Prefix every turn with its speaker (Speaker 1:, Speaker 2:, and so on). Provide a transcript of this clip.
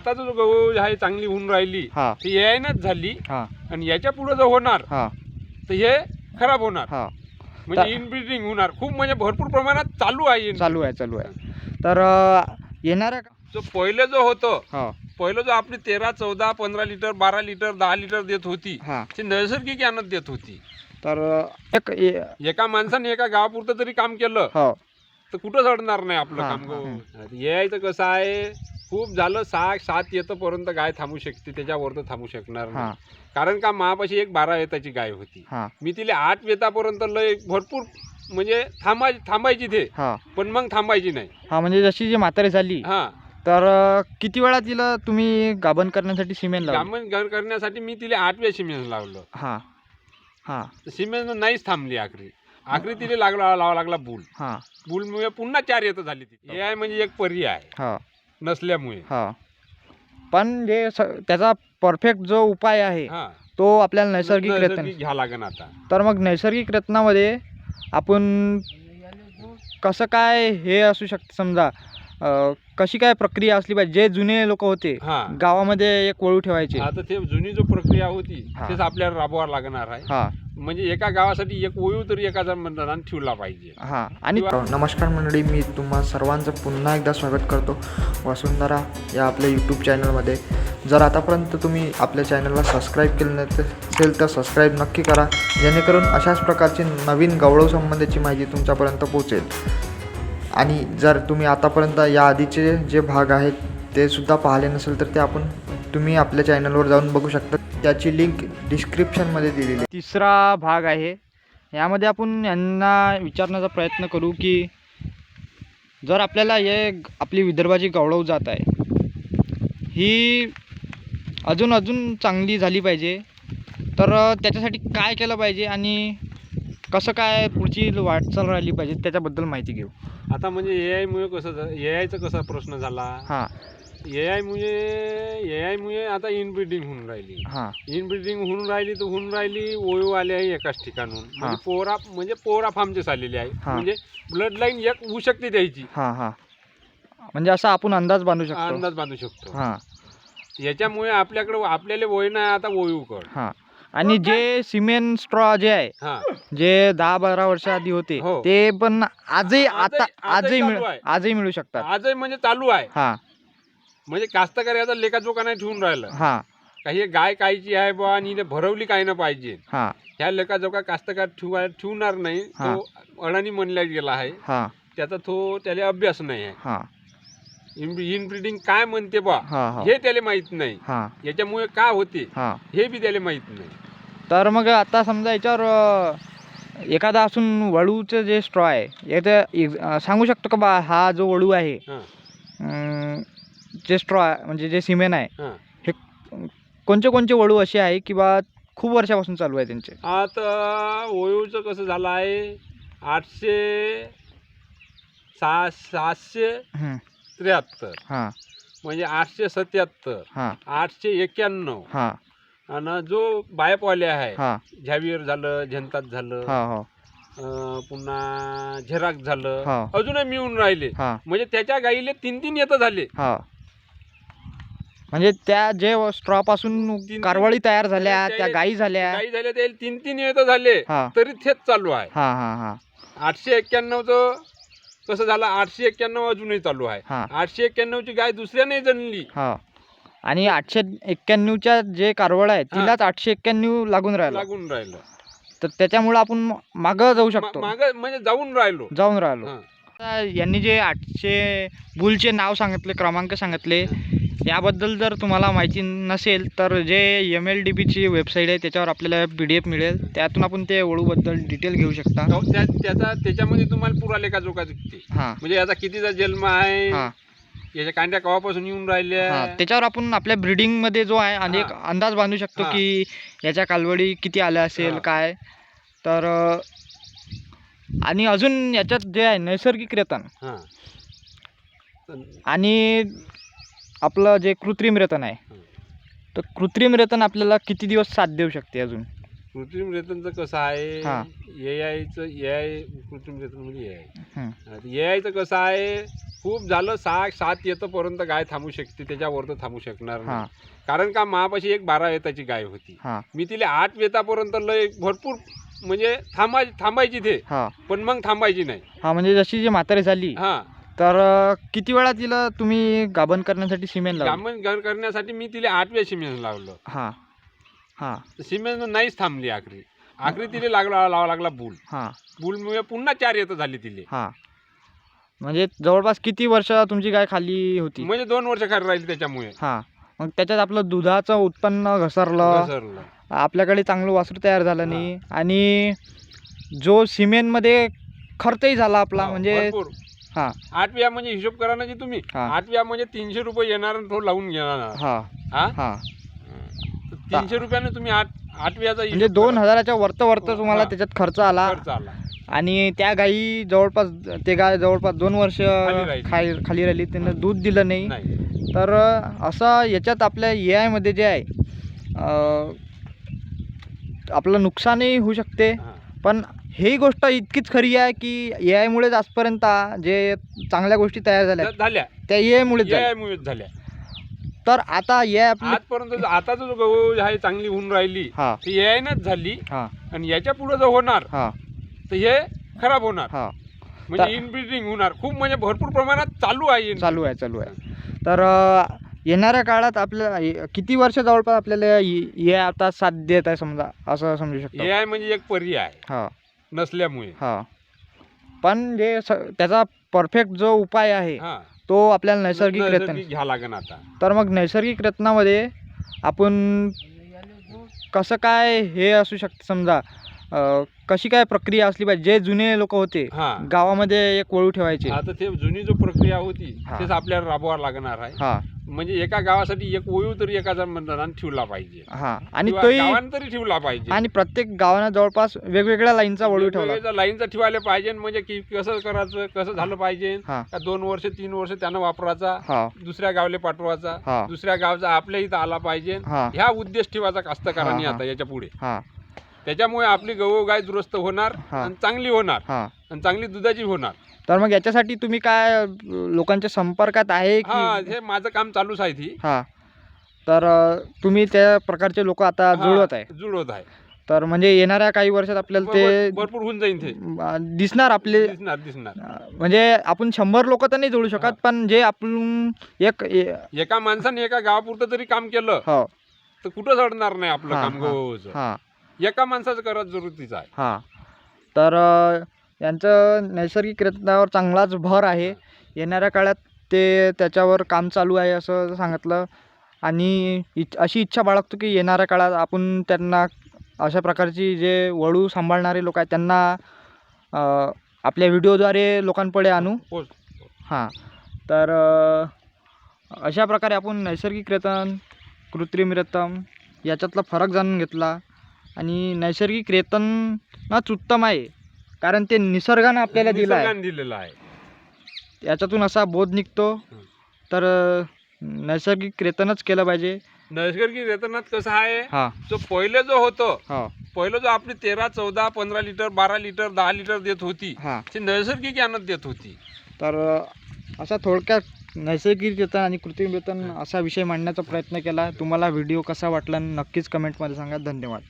Speaker 1: आता जो गहू आहे चांगली होऊन राहिली
Speaker 2: हा.
Speaker 1: ती यायनच झाली
Speaker 2: हा.
Speaker 1: आणि याच्यापुढे जर होणार
Speaker 2: हा.
Speaker 1: तर हे खराब होणार.
Speaker 2: हा.
Speaker 1: म्हणजे इनब्रिडिंग होणार. खूप म्हणजे भरपूर प्रमाणात चालू आहे.
Speaker 2: चालू आहे चालू आहे. तर अं, येणाऱ्या का-
Speaker 1: जो पहिलं जो होतं
Speaker 2: हा.
Speaker 1: पहिलं जो आपली तेरा चौदा पंधरा लिटर बारा लिटर दहा लिटर देत होती
Speaker 2: हा.
Speaker 1: ती नैसर्गिक यानं देत होती.
Speaker 2: तर अं, एक ए-
Speaker 1: एका माणसाने एका गावापुरतं तरी काम केलं
Speaker 2: हो.
Speaker 1: तर कुठं चढणार नाही आपलं
Speaker 2: हा,
Speaker 1: काम
Speaker 2: हा.
Speaker 1: यायचं कसं आहे? खूप झालं सहा सात येतपर्यंत गाय थांबू शकते त्याच्यावर तर थांबू शकणार
Speaker 2: हा.
Speaker 1: नाही कारण का महापाशी एक बारा वेताची गाय होती.
Speaker 2: हा.
Speaker 1: मी तिला आठ वेतापर्यंत लय भरपूर म्हणजे थांबाय थांबायची ते
Speaker 2: हा.
Speaker 1: पण मग थांबायची नाही.
Speaker 2: हा म्हणजे जशी जी म्हातारी झाली
Speaker 1: हा.
Speaker 2: तर किती वेळा तिला तुम्ही गाभण करण्यासाठी सिमेंट
Speaker 1: घर करण्यासाठी मी तिला आठव्या सिमेंट लावलं.
Speaker 2: हा. हा.
Speaker 1: सिमेंट नाहीच थांबली आखरी. आखरी तिला लागला लावा लागला बुल.
Speaker 2: हा.
Speaker 1: बुलमुळे पुन्हा चार येतं झाली ती. हे. आहे म्हणजे एक पर्याय.
Speaker 2: हा.
Speaker 1: नसल्यामुळे.
Speaker 2: हा. पण जे स- त्याचा परफेक्ट जो उपाय आहे
Speaker 1: हा.
Speaker 2: तो आपल्याला नैसर्गिक रतन
Speaker 1: घ्या लागेल आता.
Speaker 2: तर मग नैसर्गिक रत्नामध्ये आपण कसं काय हे असू शकतं? समजा अं, कशी काय प्रक्रिया असली पाहिजे? जे जुने लोक होते
Speaker 1: हा.
Speaker 2: गावामध्ये एक वळू ठेवायचे.
Speaker 1: आता ते जुनी जो प्रक्रिया होती
Speaker 2: हा.
Speaker 1: तेच आपल्याला राबवावं लागणार आहे.
Speaker 2: हा.
Speaker 1: म्हणजे एका गावासाठी एक ओळू तरी एका जणांना ठेवला पाहिजे.
Speaker 2: हा आणि
Speaker 3: नमस्कार मंडळी मी तुम्हा सर्वांचं पुन्हा एकदा स्वागत करतो. वसुंधरा या आपल्या यूट्यूब चॅनलमध्ये जर आतापर्यंत तुम्ही आपल्या चॅनलला सबस्क्राईब केलं नाही असेल तर सबस्क्राईब नक्की करा. जेणेकरून अशाच प्रकारची नवीन गवळव संबंधीची माहिती तुमच्यापर्यंत पोहोचेल. आणि जर तुम्ही आतापर्यंत या आधीचे जे भाग आहेत ते सुद्धा पाहिले नसेल तर ते आपण तुम्ही आपल्या चॅनलवर जाऊन बघू शकता. त्याची लिंक डिस्क्रिप्शनमध्ये दिलेली आहे.
Speaker 2: तिसरा भाग आहे. यामध्ये आपण यांना विचारण्याचा प्रयत्न करू की जर आपल्याला हे आपली विदर्भाची गौरव जात आहे ही अजून अजून चांगली झाली पाहिजे तर त्याच्यासाठी काय केलं पाहिजे आणि कसं काय पुढची वाटचाल राहिली पाहिजे त्याच्याबद्दल माहिती घेऊ.
Speaker 1: आता म्हणजे ए आयमुळे कसं ए आयचा कसा प्रश्न झाला?
Speaker 2: हां.
Speaker 1: ए आयमुळे ए आयमुळे आता इनब्रिडिंग होऊन राहिली.
Speaker 2: हां.
Speaker 1: इनब्रिडिंग होऊन राहिली तर होऊन राहिली ओळू आले आहे एकाच ठिकाणून. म्हणजे पोरा म्हणजे पोरा फार्मचेच आलेले आहे.
Speaker 2: हा.
Speaker 1: म्हणजे ब्लड लाईन एक होऊ शकते त्याची.
Speaker 2: हां हां. म्हणजे असा आपण अंदाज बांधू शकतो.
Speaker 1: अंदाज बांधू शकतो.
Speaker 2: हां.
Speaker 1: याच्यामुळे आपल्याकडे आपल्याला वय नाही आता कड
Speaker 2: हां. आणि जे सिमेंट स्ट्रॉ जे आहे
Speaker 1: हा.
Speaker 2: जे दहा बारा वर्ष आधी होते
Speaker 1: हो.
Speaker 2: ते पण आजही आता
Speaker 1: आजही- आजही
Speaker 2: आजही मिळ
Speaker 1: चालू आहे.
Speaker 2: आजही मिळू शकतात.
Speaker 1: आजही म्हणजे चालू आहे.
Speaker 2: हा.
Speaker 1: म्हणजे कास्तकार याचा लेखाजोखा नाही ठेवून राहिलं.
Speaker 2: हा.
Speaker 1: काही गाय कायची आहे बुवा आणि हिने भरवली काय ना पाहिजे.
Speaker 2: हा.
Speaker 1: ह्या लेखाजोखा कास्तकार ठेवा ठेवणार नाही
Speaker 2: हा.
Speaker 1: तो अडाणी म्हणला गेला आहे.
Speaker 2: हा.
Speaker 1: त्याचा तो त्याला अभ्यास नाही आहे.
Speaker 2: हा.
Speaker 1: इनब्रिडिंग काय म्हणते बा?
Speaker 2: हा हा.
Speaker 1: हे त्याला माहीत नाही.
Speaker 2: हा.
Speaker 1: याच्यामुळे काय होते?
Speaker 2: हा.
Speaker 1: हे बी त्याला माहीत नाही.
Speaker 2: तर मग आता समजा याच्यावर अं, एखादा असून वळूचं जे स्ट्रॉ आहे याचं एक- अं, सांगू शकतो का बा? हा जो वळू आहे
Speaker 1: हा,
Speaker 2: अं, जे स्ट्रॉ म्हणजे जे सिमेंट आहे
Speaker 1: हा.
Speaker 2: हे कोणते कोणते वळू असे आहे की बा खूप वर्षापासून चालू आहे त्यांचे?
Speaker 1: आता ओयूचं कसं झालं आहे आठशे सहा सातशे
Speaker 2: हं,
Speaker 1: त्र्याहत्तर.
Speaker 2: हा.
Speaker 1: म्हणजे आठशे सत्याहत्तर.
Speaker 2: हा.
Speaker 1: आठशे एक्क्याण्णव.
Speaker 2: हा.
Speaker 1: आणि जो बायपवाले आहे
Speaker 2: हा.
Speaker 1: झॅवियर झालं झंतात झालं
Speaker 2: हा हा.
Speaker 1: अं, पुन्हा झेराक झालं
Speaker 2: हा.
Speaker 1: अजूनही मिळून राहिले.
Speaker 2: हा.
Speaker 1: म्हणजे त्याच्या गाईले तीन तीन येतं झाले.
Speaker 2: हा. म्हणजे त्या जे स्ट्रॉपासून कारवळी तयार झाल्या
Speaker 1: त्या-
Speaker 2: गायी झाल्या.
Speaker 1: गाई झाले ते तीन तीन येतं झाले.
Speaker 2: हा.
Speaker 1: तरी तेच चालू आहे.
Speaker 2: हा हा हा.
Speaker 1: आठशे एक्क्याण्णवचं कसं झालं आठशे एक्क्याण्णव अजूनही चालू आहे.
Speaker 2: हा.
Speaker 1: आठशे एक्क्याण्णवची गाय दुसऱ्याने जनली
Speaker 2: हा. आणि आठशे एक्क्याण्णवच्या जे कारवळ आहे
Speaker 1: हा.
Speaker 2: तिलाच आठशे एक्क्याण्णव लागून राहिलं.
Speaker 1: लागून राहिलं.
Speaker 2: तर त्याच्यामुळं आपण मागं जाऊ शकतो.
Speaker 1: माग म्हणजे जाऊन राहिलो.
Speaker 2: जाऊन राहिलो.
Speaker 1: हा.
Speaker 2: आता यांनी जे आठशे बुलचे नाव सांगितले क्रमांक सांगितले याबद्दल जर तुम्हाला माहिती नसेल तर जे एम एल डी बीची वेबसाईट आहे त्याच्यावर आपल्याला पी डी एफ मिळेल. त्यातून आपण ते वळूबद्दल डिटेल घेऊ शकता.
Speaker 1: त्या- त्याचा त्याच्यामध्ये तुम्हाला पुरा लेखाजोखा दिसते
Speaker 2: हां.
Speaker 1: म्हणजे याचा कितीचा जन्म आहे?
Speaker 2: हां.
Speaker 1: याच्या कांड्या कवापासून येऊन राहिल्या?
Speaker 2: हां. त्याच्यावर आपण आपल्या ब्रीडिंगमध्ये जो आहे आणि एक अंदाज बांधू शकतो
Speaker 1: हां.
Speaker 2: की याच्या कालवडी किती आल्या असेल
Speaker 1: हां.
Speaker 2: काय? तर अं, आणि अजून याच्यात जे आहे नैसर्गिक रेतन.
Speaker 1: हा.
Speaker 2: आणि आपलं जे कृत्रिम रेतन आहे. तर कृत्रिम रेतन आपल्याला किती दिवस साथ देऊ शकते अजून?
Speaker 1: कृत्रिम रेतनचं कसं आहे. ए आयचं ए आय कृत्रिम रेतन म्हणजे ए आय. ए आयचं कसं आहे? खूप झालं सहा सात येतपर्यंत गाय थांबू शकते त्याच्यावर तर थांबू शकणार
Speaker 2: हा.
Speaker 1: नाही कारण का मापाशी एक बारा वेताची गाय होती.
Speaker 2: हा.
Speaker 1: मी तिला आठ वेतापर्यंत लय भरपूर म्हणजे थांबाय थांबायची ते
Speaker 2: हा.
Speaker 1: पण मग थांबायची नाही.
Speaker 2: हा म्हणजे जशी जी म्हातारी झाली
Speaker 1: हा.
Speaker 2: तर किती वेळा तिला तुम्ही गाभण करण्यासाठी सिमेंट लावलं?
Speaker 1: गामन घर करण्यासाठी मी तिला आठव्या सिमेंट लावलं.
Speaker 2: हा हा.
Speaker 1: सिमेंट नाहीच थांबली आखरी. आखरी तिला लागला लावा लागला बुल
Speaker 2: हा.
Speaker 1: बुलमुळे पुन्हा चार येतं झाली तिले.
Speaker 2: हा. म्हणजे जवळपास किती वर्ष तुमची गाय खाली होती?
Speaker 1: म्हणजे दोन वर्ष खाली राहिली त्याच्यामुळे.
Speaker 2: हा. मग त्याच्यात आपलं दुधाचं उत्पन्न घसरलं.
Speaker 1: घसरलं.
Speaker 2: आपल्याकडे चांगलं वासरू तयार झालं नाही. आणि जो सिमेंटमध्ये खर्चही झाला आपला
Speaker 1: हा,
Speaker 2: म्हणजे
Speaker 1: भरपूर.
Speaker 2: हा.
Speaker 1: आठव्या म्हणजे हिशोब करा ना जी तुम्ही.
Speaker 2: हा.
Speaker 1: आठव्या म्हणजे तीनशे रुपये येणार आणि तो लावून घेणार.
Speaker 2: हा.
Speaker 1: तीनशे रुपयाने तुम्ही आठ आठव्याचा
Speaker 2: म्हणजे
Speaker 1: हिशोब
Speaker 2: दोन. हजाराच्या वरत वरत तुम्हाला
Speaker 1: हा.
Speaker 2: त्याच्यात खर्च आला.
Speaker 1: खर्च आला.
Speaker 2: आणि त्या गायी जवळपास ते गाय जवळपास दोन वर्ष. खाली खाली राहिली. त्यानं दूध दिलं नाही. तर असं याच्यात आपल्या ए आयमध्ये जे आहे आपलं नुकसानही होऊ शकते. पण ही गोष्ट इतकीच खरी आहे की ए आयमुळेच आजपर्यंत जे चांगल्या गोष्टी तयार झाल्या
Speaker 1: झाल्या.
Speaker 2: त्या ए आयमुळेच झाल्या.
Speaker 1: यामुळेच झाल्या.
Speaker 2: तर आता ए आय आपली
Speaker 1: आजपर्यंत आता जो गहू आहे चांगली होऊन राहिली
Speaker 2: हा.
Speaker 1: ती यायनच झाली
Speaker 2: हा.
Speaker 1: आणि याच्यापुढे जो होणार
Speaker 2: हा.
Speaker 1: तर हे खराब होणार.
Speaker 2: हा.
Speaker 1: म्हणजे इनब्रिडिंग होणार. खूप म्हणजे भरपूर प्रमाणात चालू आहे
Speaker 2: चालू आहे चालू आहे. तर अं, येणाऱ्या काळात आपल्याला किती वर्ष जवळपास आपल्याला ए आय आता साथ देत आहे समजा असं समजू शकतो.
Speaker 1: ए आय म्हणजे एक पर्याय.
Speaker 2: हा.
Speaker 1: नसल्यामुळे.
Speaker 2: हा. पण जे स त्याचा परफेक्ट जो उपाय आहे
Speaker 1: हा.
Speaker 2: तो आपल्याला नैसर्गिक रतन
Speaker 1: नैसर्गिक घ्या लागेल आता.
Speaker 2: तर मग नैसर्गिक रत्नामध्ये आपण कसं काय हे असू शकतं? समजा अं, कशी काय प्रक्रिया असली पाहिजे? जे जुने लोक होते
Speaker 1: हा.
Speaker 2: गावामध्ये एक वळू ठेवायचे.
Speaker 1: आता ते जुनी जो प्रक्रिया होती
Speaker 2: हा.
Speaker 1: तेच आपल्याला राबवावं लागणार आहे.
Speaker 2: हा.
Speaker 1: म्हणजे एका गावासाठी एक ओळू तरी एका जणांना ठेवला पाहिजे.
Speaker 2: हा आणि
Speaker 1: किंवा
Speaker 2: तोही
Speaker 1: गावानं तरी ठेवला पाहिजे.
Speaker 2: आणि प्रत्येक गावानं जवळपास वेगवेगळ्या लाईनचा वळू ठेवला.
Speaker 1: वेगवेगळ्या लाईनचा ठेवायला पाहिजे म्हणजे की कसं करायचं कसं झालं पाहिजे?
Speaker 2: हा.
Speaker 1: का दोन वर्ष तीन वर्ष त्यानं वापरायचा
Speaker 2: हा.
Speaker 1: दुसऱ्या गावले पाठवायचा दुसऱ्या गावचा आपल्या इथं आला पाहिजे.
Speaker 2: हा.
Speaker 1: ह्या उद्देश ठेवायचा कास्तकारांनी
Speaker 2: हा, हा.
Speaker 1: आता याच्यापुढे.
Speaker 2: हा.
Speaker 1: त्याच्यामुळे आपली गहू गाय दुरुस्त होणार
Speaker 2: हा.
Speaker 1: आणि चांगली होणार.
Speaker 2: हा.
Speaker 1: आणि चांगली दुधाची होणार.
Speaker 2: तर मग याच्यासाठी तुम्ही काय लोकांच्या संपर्कात आहे
Speaker 1: हा
Speaker 2: की?
Speaker 1: हे माझं काम चालूच आहे ती.
Speaker 2: हा. तर अं, तुम्ही त्या प्रकारचे लोक आता
Speaker 1: हा,
Speaker 2: जुळवत आहे.
Speaker 1: जुळवत आहे.
Speaker 2: तर म्हणजे येणाऱ्या काही वर्षात आपल्याला ते
Speaker 1: भर- भरपूर होऊन जाईल ते.
Speaker 2: अं, दिसणार आपले
Speaker 1: दिसणार दिसणार.
Speaker 2: अं, म्हणजे आपण शंभर लोक तर नाही जोडू
Speaker 1: हा.
Speaker 2: शकत पण जे आपण एक ए-
Speaker 1: एका माणसाने एका गावापुरतं तरी काम केलं
Speaker 2: हो.
Speaker 1: तर कुठंच अडणार नाही आपलं
Speaker 2: हा,
Speaker 1: काम
Speaker 2: हा.
Speaker 1: गहूचं
Speaker 2: हा
Speaker 1: एका माणसाचं करत जरुरीचं आहे.
Speaker 2: हा. तर अं, यांचं नैसर्गिक रत्नावर चांगलाच भर आहे. येणाऱ्या काळात ते त्याच्यावर काम चालू आहे असं सांगितलं. आणि इच अशी इच्छा बाळगतो की येणाऱ्या काळात आपण त्यांना अशा प्रकारची जे वळू सांभाळणारे लोक आहेत त्यांना आपल्या व्हिडिओद्वारे लोकांपुढे आणू.
Speaker 1: हो.
Speaker 2: हां. तर अशा प्रकारे आपण नैसर्गिक रेतन कृत्रिम रेतन याच्यातला फरक जाणून घेतला. आणि नैसर्गिक रेतनच उत्तम आहे. कारण ते निसर्गानं आपल्याला दिलं आहे.
Speaker 1: निसर्गाने दिलेलं आहे.
Speaker 2: याच्यातून असा बोध निघतो. तर नैसर्गिक रेतनच केलं पाहिजे.
Speaker 1: नैसर्गिक वेतनात कसं आहे?
Speaker 2: हां.
Speaker 1: जो पहिले जो होतं
Speaker 2: हो.
Speaker 1: पहिलं जो आपली तेरा चौदा पंधरा लिटर बारा लिटर दहा लिटर देत होती
Speaker 2: हां.
Speaker 1: ती नैसर्गिक यानं देत होती.
Speaker 2: तर असा थोडक्यात नैसर्गिक वेतन आणि कृत्रिम वेतन असा विषय मांडण्याचा प्रयत्न केला. तुम्हाला व्हिडिओ कसा वाटला नक्कीच कमेंटमध्ये सांगा. धन्यवाद.